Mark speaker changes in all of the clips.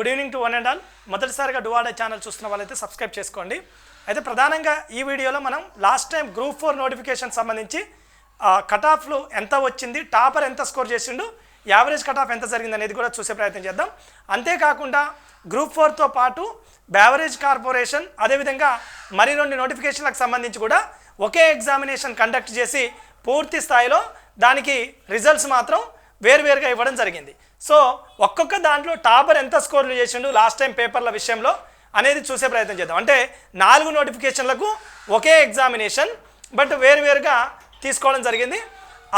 Speaker 1: Good evening to one and all మొదటిసారిగా డువాడే channel చూస్తున్న వాళ్ళైతే సబ్స్క్రైబ్ చేసుకోండి. అయితే ప్రధానంగా ఈ వీడియోలో మనం last time group four notification సంబంధించి కట్ ఆఫ్లు ఎంత వచ్చింది టాపర్ ఎంత స్కోర్ చేసిండు యావరేజ్ కట్ ఆఫ్ ఎంత జరిగింది అనేది కూడా చూసే ప్రయత్నం చేద్దాం. అంతేకాకుండా గ్రూప్ ఫోర్తో పాటు బ్యావరేజ్ కార్పొరేషన్ అదేవిధంగా మరి రెండు నోటిఫికేషన్లకు సంబంధించి కూడా ఒకే ఎగ్జామినేషన్ కండక్ట్ చేసి పూర్తి స్థాయిలో దానికి రిజల్ట్స్ మాత్రం వేరువేరుగా ఇవ్వడం జరిగింది. సో ఒక్కొక్క దాంట్లో టాపర్ ఎంత స్కోర్లు చేసిండు లాస్ట్ టైం పేపర్ల విషయంలో అనేది చూసే ప్రయత్నం చేద్దాం. అంటే నాలుగు నోటిఫికేషన్లకు ఒకే ఎగ్జామినేషన్ బట్ వేరువేరుగా తీసుకోవడం జరిగింది.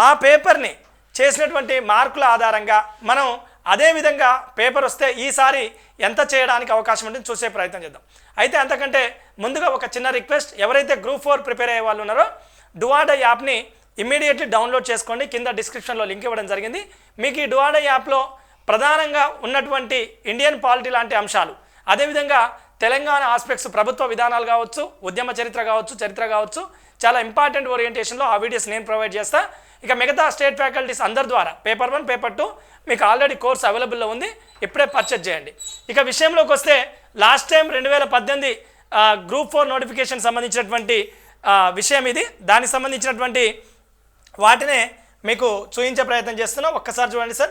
Speaker 1: ఆ పేపర్ని చేసినటువంటి మార్కుల ఆధారంగా మనం అదే విధంగా పేపర్ వస్తే ఈసారి ఎంత చేయడానికి అవకాశం ఉంటుంది చూసే ప్రయత్నం చేద్దాం. అయితే అంతకంటే ముందుగా ఒక చిన్న రిక్వెస్ట్ ఎవరైతే గ్రూప్ ఫోర్ ప్రిపేర్ అయ్యే వాళ్ళు ఉన్నారో డువాడా యాప్ని ఇమ్మీడియట్లీ డౌన్లోడ్ చేసుకోండి. కింద డిస్క్రిప్షన్లో లింక్ ఇవ్వడం జరిగింది. మీకు ఈ డువాడా యాప్లో ప్రధానంగా ఉన్నటువంటి ఇండియన్ పాలిటీ లాంటి అంశాలు అదేవిధంగా తెలంగాణ ఆస్పెక్ట్స్ ప్రభుత్వ విధానాలు కావచ్చు ఉద్యమ చరిత్ర కావచ్చు చరిత్ర కావచ్చు చాలా ఇంపార్టెంట్ ఓరియంటేషన్లో ఆ వీడియోస్ నేను ప్రొవైడ్ చేస్తా. ఇక మిగతా స్టేట్ ఫ్యాకల్టీస్ అందరి ద్వారా పేపర్ వన్ పేపర్ టూ మీకు ఆల్రెడీ కోర్స్ అవైలబుల్లో ఉంది. ఇప్పుడే పర్చేజ్ చేయండి. ఇక విషయంలోకి వస్తే లాస్ట్ టైం రెండు వేల పద్దెనిమిది గ్రూప్ ఫోర్ నోటిఫికేషన్ సంబంధించినటువంటి విషయం ఇది. దానికి సంబంధించినటువంటి వాటినే మీకు చూపించే ప్రయత్నం చేస్తున్నా. ఒక్కసారి చూడండి సార్.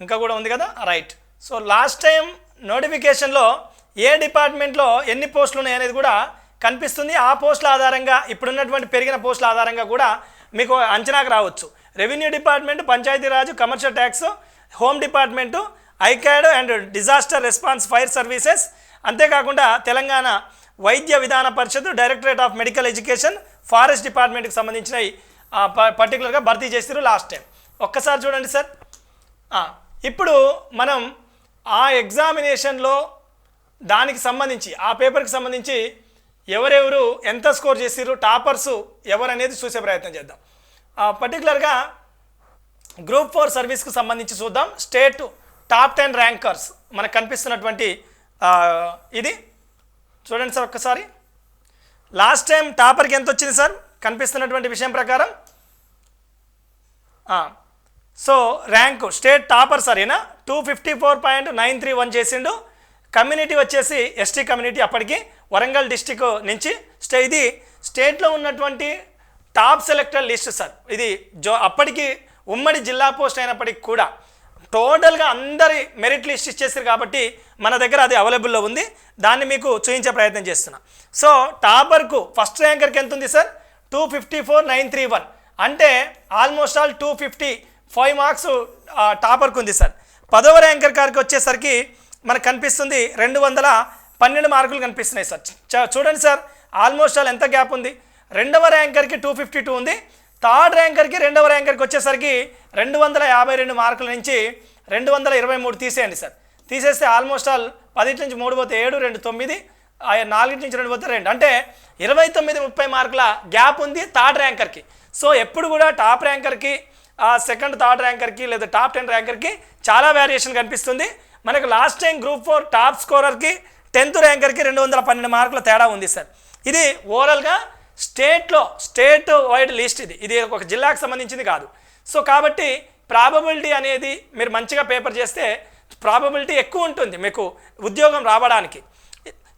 Speaker 1: ఇంకా కూడా ఉంది కదా? రైట్. సో లాస్ట్ టైం నోటిఫికేషన్లో ఏ డిపార్ట్మెంట్లో ఎన్ని పోస్టులు ఉన్నాయి అనేది కూడా కనిపిస్తుంది. ఆ పోస్టుల ఆధారంగా ఇప్పుడున్నటువంటి పెరిగిన పోస్టుల ఆధారంగా కూడా మీకు అంచనాకు రావచ్చు. Revenue department Panchayati Raj commercial tax home department I CAD and disaster response fire services. అంతేకాకుండా Telangana Vaidya Vidhana Parishad directorate of medical education forest డిపార్ట్మెంట్కి సంబంధించినవి పర్టికులర్గా భర్తీ చేసారు లాస్ట్ టైం. ఒక్కసారి చూడండి సార్. ఇప్పుడు మనం ఆ ఎగ్జామినేషన్లో దానికి సంబంధించి ఆ పేపర్కి సంబంధించి ఎవరెవరు ఎంత స్కోర్ చేసిర్రు టాపర్స్ ఎవరు అనేది చూసే ప్రయత్నం చేద్దాం. పర్టికులర్గా గ్రూప్ ఫోర్ సర్వీస్కి సంబంధించి చూద్దాం. స్టేట్ టాప్ టెన్ ర్యాంకర్స్ మనకు కనిపిస్తున్నటువంటి ఇది. చూడండి సార్ ఒక్కసారి. లాస్ట్ టైం టాపర్కి ఎంత వచ్చింది సార్? కనిపిస్తున్నటువంటి విషయం ప్రకారం? సో ర్యాంకు స్టేట్ టాపర్ సరేనా two fifty four point nine three one చేసిండు. కమ్యూనిటీ వచ్చేసి ఎస్టీ కమ్యూనిటీ అప్పటికి వరంగల్ డిస్టిక్ నుంచి స్టే ఇది స్టేట్లో ఉన్నటువంటి టాప్ సెలెక్టర్ లిస్ట్ సార్. ఇది జో అప్పటికి ఉమ్మడి జిల్లా పోస్ట్ అయినప్పటికి కూడా టోటల్గా అందరి మెరిట్ లిస్ట్ ఇచ్చేసారు కాబట్టి మన దగ్గర అది అవైలబుల్లో ఉంది. దాన్ని మీకు చూపించే ప్రయత్నం చేస్తున్నా. సో టాపర్కు ఫస్ట్ ర్యాంకర్కి ఎంత ఉంది sir? Two fifty four nine three one. అంటే almost all two fifty five marks టాపర్కు ఉంది సార్. పదవ ర్యాంకర్ గారికి వచ్చేసరికి మనకు కనిపిస్తుంది రెండు వందల పన్నెండు మార్కులు కనిపిస్తున్నాయి సార్. చూడండి సార్. ఆల్మోస్ట్ ఆల్ ఎంత గ్యాప్ ఉంది? రెండవ ర్యాంకర్కి టూ ఫిఫ్టీ టూ ఉంది. థర్డ్ ర్యాంకర్కి రెండవ ర్యాంకర్కి వచ్చేసరికి రెండు వందల యాభై రెండు మార్కుల నుంచి రెండు వందల ఇరవై మూడు తీసేయండి సార్. తీసేస్తే ఆల్మోస్ట్ ఆల్ పదింటి నుంచి మూడు పోతే ఏడు రెండు తొమ్మిది నాలుగింటి నుంచి రెండు పోతే రెండు. అంటే ఇరవై తొమ్మిది ముప్పై మార్కుల గ్యాప్ ఉంది థర్డ్ ర్యాంకర్కి. సో ఎప్పుడు కూడా టాప్ ర్యాంకర్కి సెకండ్ థర్డ్ ర్యాంకర్కి లేదా టాప్ టెన్ ర్యాంకర్కి చాలా వేరియేషన్ కనిపిస్తుంది. మనకు last time group four top స్కోరర్కి tenth ర్యాంకర్కి రెండు వందల పన్నెండు మార్కుల తేడా ఉంది సార్. ఇది ఓవరాల్గా స్టేట్లో స్టేట్ వైడ్ లిస్ట్ ఇది. ఇది ఒక జిల్లాకు సంబంధించింది కాదు. సో కాబట్టి ప్రాబబిలిటీ అనేది మీరు మంచిగా పేపర్ చేస్తే ప్రాబబిలిటీ ఎక్కువ ఉంటుంది మీకు ఉద్యోగం రావడానికి.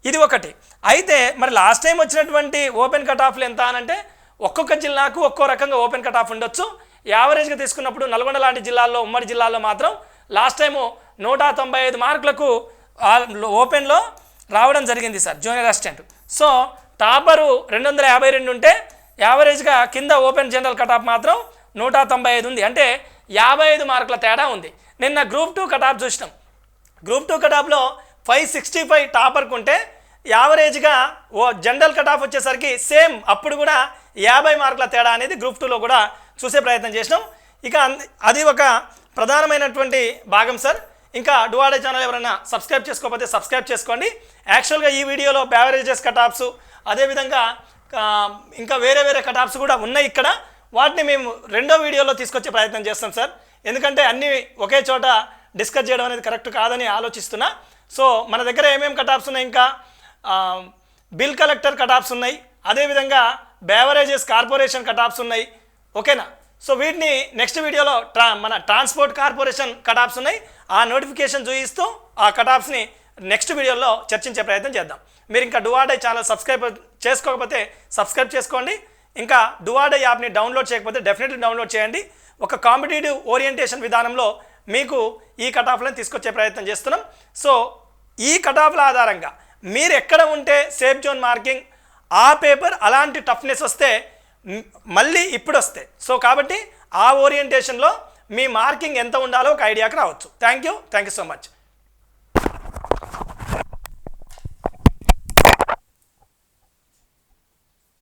Speaker 1: ఇది ఒకటి. అయితే మరి లాస్ట్ టైం వచ్చినటువంటి ఓపెన్ కట్ ఆఫ్లు ఎంత అనంటే ఒక్కొక్క జిల్లాకు ఒక్కో రకంగా ఓపెన్ కట్ ఆఫ్ ఉండొచ్చు. యావరేజ్గా తీసుకున్నప్పుడు నల్గొండ లాంటి జిల్లాల్లో ఉమ్మడి జిల్లాల్లో మాత్రం లాస్ట్ టైము నూట తొంభై ఐదు మార్కులకు ఓపెన్లో రావడం జరిగింది sir junior assistant. So topper రెండు వందల యాభై రెండు ఉంటే యావరేజ్గా కింద ఓపెన్ జనరల్ కటాప్ మాత్రం నూట తొంభై ఐదు ఉంది. అంటే యాభై ఐదు మార్కుల తేడా ఉంది. నిన్న గ్రూప్ టూ కటాప్ చూసినాం. గ్రూప్ టూ కటాఫ్లో ఫైవ్ సిక్స్టీ ఫైవ్ టాపర్కి ఉంటే యావరేజ్గా ఓ జనరల్ కటాఫ్ వచ్చేసరికి సేమ్ అప్పుడు కూడా యాభై మార్కుల తేడా అనేది గ్రూప్ టూలో కూడా చూసే ప్రయత్నం చేసినాం. ఇక అన్- అది ఒక ప్రధానమైనటువంటి భాగం సార్. ఇంకా డువాడే ఛానల్ ఎవరైనా సబ్స్క్రైబ్ చేసుకోకపోతే సబ్స్క్రైబ్ చేసుకోండి. యాక్చువల్గా ఈ వీడియోలో బ్యావరేజెస్ కటాప్స్ అదేవిధంగా ఇంకా వేరే వేరే కటాప్స్ కూడా ఉన్నాయి ఇక్కడ. వాటిని మేము రెండో వీడియోలో తీసుకొచ్చే ప్రయత్నం చేస్తాం సార్. ఎందుకంటే అన్నీ ఒకే చోట డిస్కస్ చేయడం అనేది కరెక్ట్ కాదని ఆలోచిస్తున్నా. సో మన దగ్గర ఏమేమి కటాప్స్ ఉన్నాయి ఇంకా? బిల్ కలెక్టర్ కటాప్స్ ఉన్నాయి. అదేవిధంగా బ్యావరేజెస్ కార్పొరేషన్ కటాప్స్ ఉన్నాయి. ఓకేనా? సో వీటిని నెక్స్ట్ వీడియోలో ట్రా మన ట్రాన్స్పోర్ట్ కార్పొరేషన్ కటాప్స్ ఉన్నాయి. ఆ నోటిఫికేషన్ చూపిస్తూ ఆ కటాప్స్ని నెక్స్ట్ వీడియోలో చర్చించే ప్రయత్నం చేద్దాం. మీరు ఇంకా డువాడే ఛానల్ సబ్స్క్రైబ్ చేసుకోకపోతే సబ్స్క్రైబ్ చేసుకోండి. ఇంకా డువాడే యాప్ని డౌన్లోడ్ చేయకపోతే డెఫినెట్లీ డౌన్లోడ్ చేయండి. ఒక కాంపిటేటివ్ ఓరియంటేషన్ విధానంలో మీకు ఈ కటాఫ్లను తీసుకొచ్చే ప్రయత్నం చేస్తున్నాం. సో ఈ కటాఫ్ల ఆధారంగా మీరు ఎక్కడ ఉంటే సేఫ్ జోన్ మార్కింగ్ ఆ పేపర్ అలాంటి టఫ్నెస్ వస్తే మళ్ళీ ఇప్పుడు వస్తాయి సో కాబట్టి ఆ ఓరియంటేషన్లో మీ మార్కింగ్ ఎంత ఉండాలో ఒక ఐడియాకి రావచ్చు. Thank you thank you so much